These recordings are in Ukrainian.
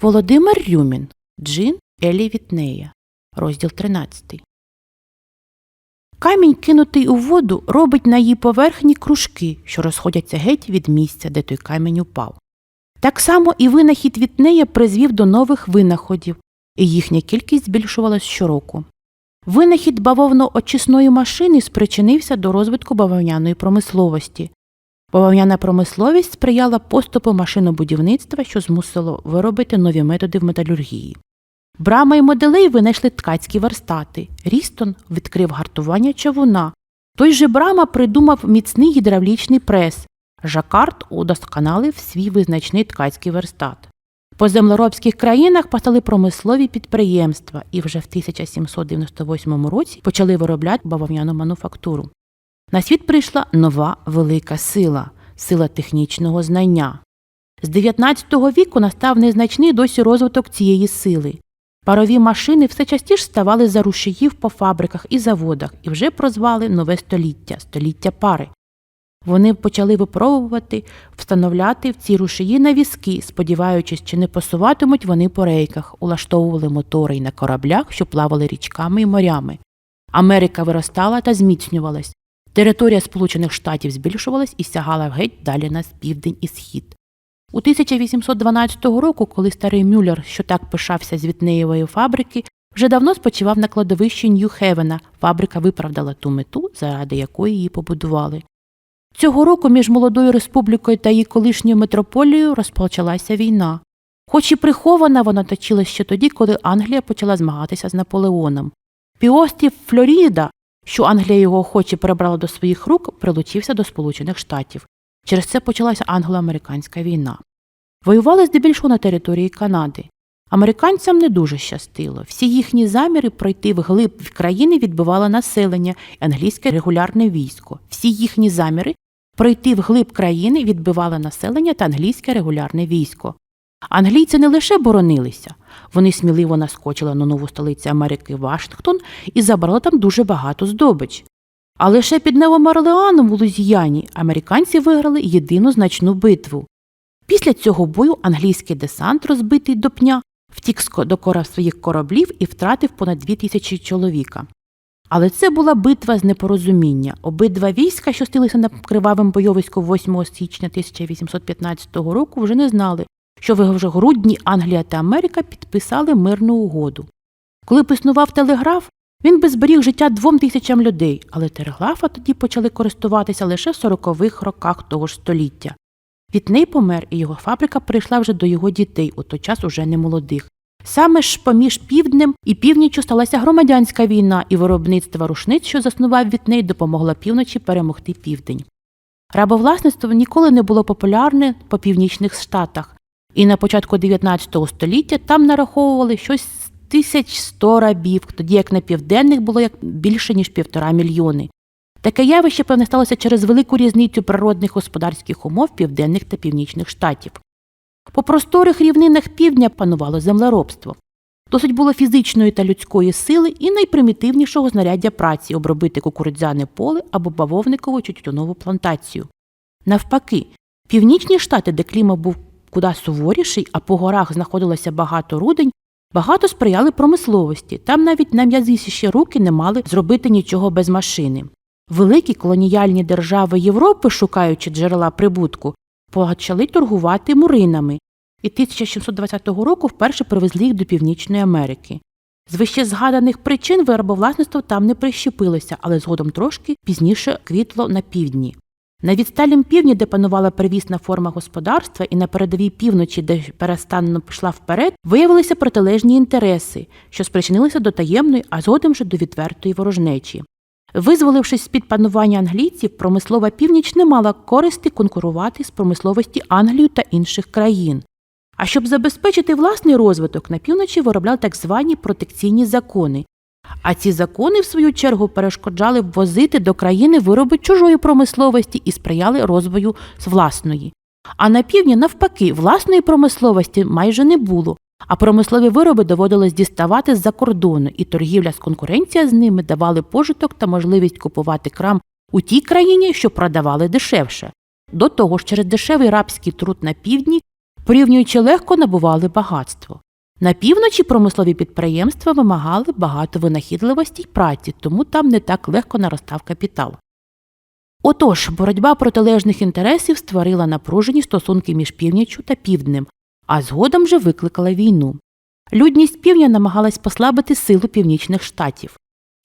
Володимир Рюмін. Джин Елі Вітнея. Розділ 13. Камінь, кинутий у воду, робить на її поверхні кружки, що розходяться геть від місця, де той камінь упав. Так само і винахід Вітнея призвів до нових винаходів, і їхня кількість збільшувалась щороку. Винахід бавовно-очисної машини спричинився до розвитку бавовняної промисловості. Бавовняна промисловість сприяла поступу машинобудівництва, що змусило виробити нові методи в металюргії. Брама і моделей винайшли ткацькі верстати. Рістон відкрив гартування човуна. Той же Брама придумав міцний гідравлічний прес. Жакард удосконалив свій визначний ткацький верстат. По землеробських країнах постали промислові підприємства і вже в 1798 році почали виробляти бавовняну мануфактуру. На світ прийшла нова велика сила сила технічного знання. З 19 віку настав незначний досі розвиток цієї сили. Парові машини все частіше ставали за рушіїв по фабриках і заводах і вже прозвали нове століття століття пари. Вони почали випробувати встановляти в ці рушії на візки, сподіваючись, чи не посуватимуть вони по рейках, улаштовували мотори й на кораблях, що плавали річками і морями. Америка виростала та зміцнювалась. Територія Сполучених Штатів збільшувалась і сягала геть далі на південь і схід. У 1812 року, коли старий Мюллер, що так пишався з Вітнеєвої фабрики, вже давно спочивав на кладовищі Нью-Хевена, фабрика виправдала ту мету, заради якої її побудували. Цього року між молодою республікою та її колишньою метрополією розпочалася війна. Хоч і прихована вона точилась ще тоді, коли Англія почала змагатися з Наполеоном. Піострів Флоріда, що Англія його охоче перебрала до своїх рук, прилучився до Сполучених Штатів. Через це почалася англо-американська війна. Воювали здебільшого на території Канади. Американцям не дуже щастило. Всі їхні заміри пройти вглиб країни відбивало населення і англійське регулярне військо. Всі їхні заміри пройти вглиб країни відбивало населення та англійське регулярне військо. Англійці не лише боронилися, вони сміливо наскочили на нову столицю Америки Вашингтон і забрали там дуже багато здобич. А лише під Новим Орлеаном у Лузіяні американці виграли єдину значну битву. Після цього бою англійський десант, розбитий до пня, втік до своїх кораблів і втратив понад дві тисячі чоловіка. Але це була битва з непорозуміння. Обидва війська, що стилися на кривавим бойовиську 8 січня 1815 року, вже не знали, що в грудні Англія та Америка підписали мирну угоду. Коли піснував телеграф, він би зберіг життя двом тисячам людей, але телеграфа тоді почали користуватися лише в сорокових роках того ж століття. Вітней помер, і його фабрика прийшла вже до його дітей, у той час уже не молодих. Саме ж поміж півднем і північчю сталася громадянська війна, і виробництво рушниць, що заснував Вітней, допомогло півночі перемогти південь. Рабовласництво ніколи не було популярне по північних штатах, і на початку 19 століття там нараховували щось 1100 рабів, тоді як на південних було як більше ніж півтора мільйони. Таке явище, певне, сталося через велику різницю природних господарських умов південних та північних штатів. По просторих рівнинах півдня панувало землеробство. Досить було фізичної та людської сили і найпримітивнішого знаряддя праці обробити кукурудзяне поле або бавовникову чи тютюнову плантацію. Навпаки, північні штати, де клімат був куди суворіший, а по горах знаходилося багато рудень, багато сприяли промисловості. Там навіть найм'язіші руки не мали зробити нічого без машини. Великі колоніальні держави Європи, шукаючи джерела прибутку, почали торгувати муринами і 1720 року вперше привезли їх до Північної Америки. З вище згаданих причин виробовласництво там не прищепилося, але згодом трошки пізніше квітло на півдні. На відсталім півдні, де панувала первісна форма господарства, і на передовій півночі, де перестанно пішла вперед, виявилися протилежні інтереси, що спричинилися до таємної, а згодом же до відвертої ворожнечі. Визволившись з під панування англійців, промислова північ не мала користі конкурувати з промисловості Англії та інших країн. А щоб забезпечити власний розвиток, на півночі виробляли так звані протекційні закони. А ці закони, в свою чергу, перешкоджали ввозити до країни вироби чужої промисловості і сприяли розвою з власної. А на півдні, навпаки, власної промисловості майже не було, а промислові вироби доводилось діставати з-за кордону, і торгівля з конкуренція з ними давали пожиток та можливість купувати крам у тій країні, що продавали дешевше. До того ж, через дешевий рабський труд на півдні порівнюючи легко набували багатство. На півночі промислові підприємства вимагали багато винахідливості й праці, тому там не так легко наростав капітал. Отож, боротьба протилежних інтересів створила напружені стосунки між північчю та півднем, а згодом же викликала війну. Людність півдня намагалась послабити силу північних штатів.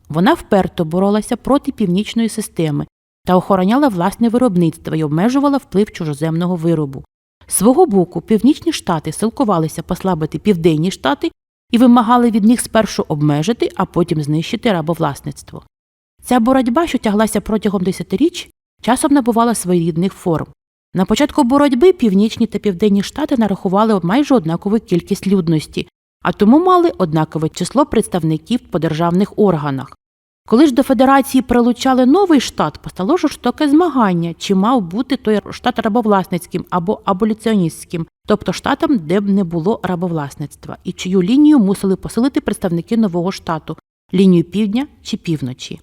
Вона вперто боролася проти північної системи та охороняла власне виробництво і обмежувала вплив чужоземного виробу. Свого боку, північні штати силкувалися послабити південні штати і вимагали від них спершу обмежити, а потім знищити рабовласництво. Ця боротьба, що тяглася протягом десятиріч, часом набувала своєрідних форм. На початку боротьби північні та південні штати нарахували майже однакову кількість людності, а тому мали однакове число представників по державних органах. Коли ж до федерації прилучали новий штат, постало жорстоке змагання, чи мав бути той штат рабовласницьким або аболіціоністським, тобто штатом, де б не було рабовласництва, і чию лінію мусили посилити представники нового штату лінію півдня чи півночі.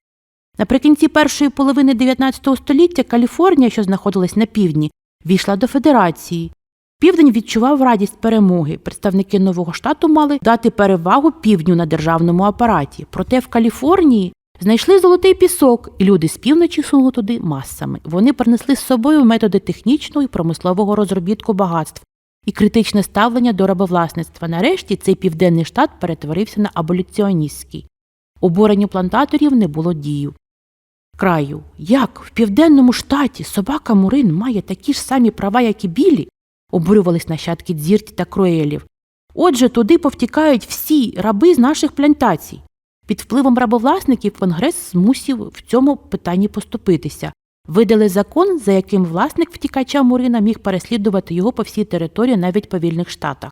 Наприкінці першої половини 19 століття Каліфорнія, що знаходилась на півдні, війшла до федерації. Південь відчував радість перемоги. Представники нового штату мали дати перевагу півдню на державному апараті. Проте в Каліфорнії знайшли золотий пісок, і люди з півночі сунули туди масами. Вони принесли з собою методи технічного і промислового розробітку багатств і критичне ставлення до рабовласництва. Нарешті цей південний штат перетворився на аболіціоністський. Обуренню плантаторів не було дію. Краю, як в південному штаті собака Мурин має такі ж самі права, як і білі, обурювались нащадки дзірті та круелів. Отже, туди повтікають всі раби з наших плантацій. Під впливом рабовласників Конгрес змусив в цьому питанні поступитися. Видали закон, за яким власник втікача Мурина міг переслідувати його по всій території навіть по вільних штатах.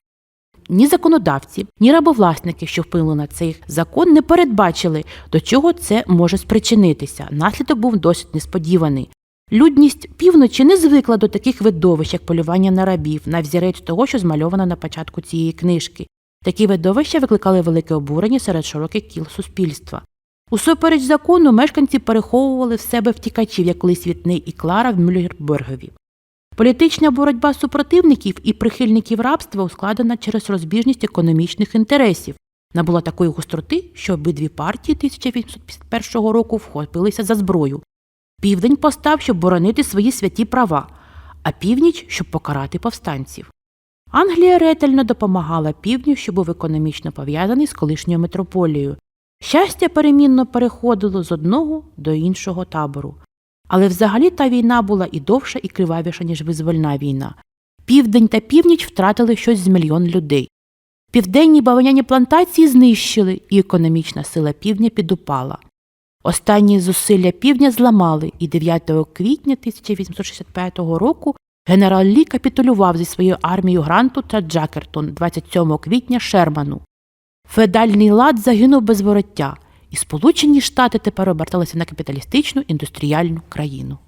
Ні законодавці, ні рабовласники, що вплинули на цей закон, не передбачили, до чого це може спричинитися. Наслідок був досить несподіваний. Людність півночі не звикла до таких видовищ, як полювання на рабів, на взірець того, що змальовано на початку цієї книжки. Такі видовища викликали велике обурення серед широких кіл суспільства. Усупереч закону мешканці переховували в себе втікачів, як колись Вітний і Клара в Мюллербергові. Політична боротьба супротивників і прихильників рабства ускладена через розбіжність економічних інтересів. Набула такої гостроти, що обидві партії 1851 року вхопилися за зброю. Південь постав, щоб боронити свої святі права, а північ, щоб покарати повстанців. Англія ретельно допомагала півдню, що був економічно пов'язаний з колишньою метрополією. Щастя перемінно переходило з одного до іншого табору. Але взагалі та війна була і довша, і кривавіша, ніж визвольна війна. Південь та північ втратили щось з мільйон людей. Південні бавовняні плантації знищили, і економічна сила півдня підупала. Останні зусилля півдня зламали, і 9 квітня 1865 року генерал Лі капітулював зі своєю армією Гранту та Джакертон 27 квітня Шерману. Федальний лад загинув без вороття, і Сполучені Штати тепер оберталися на капіталістичну індустріальну країну.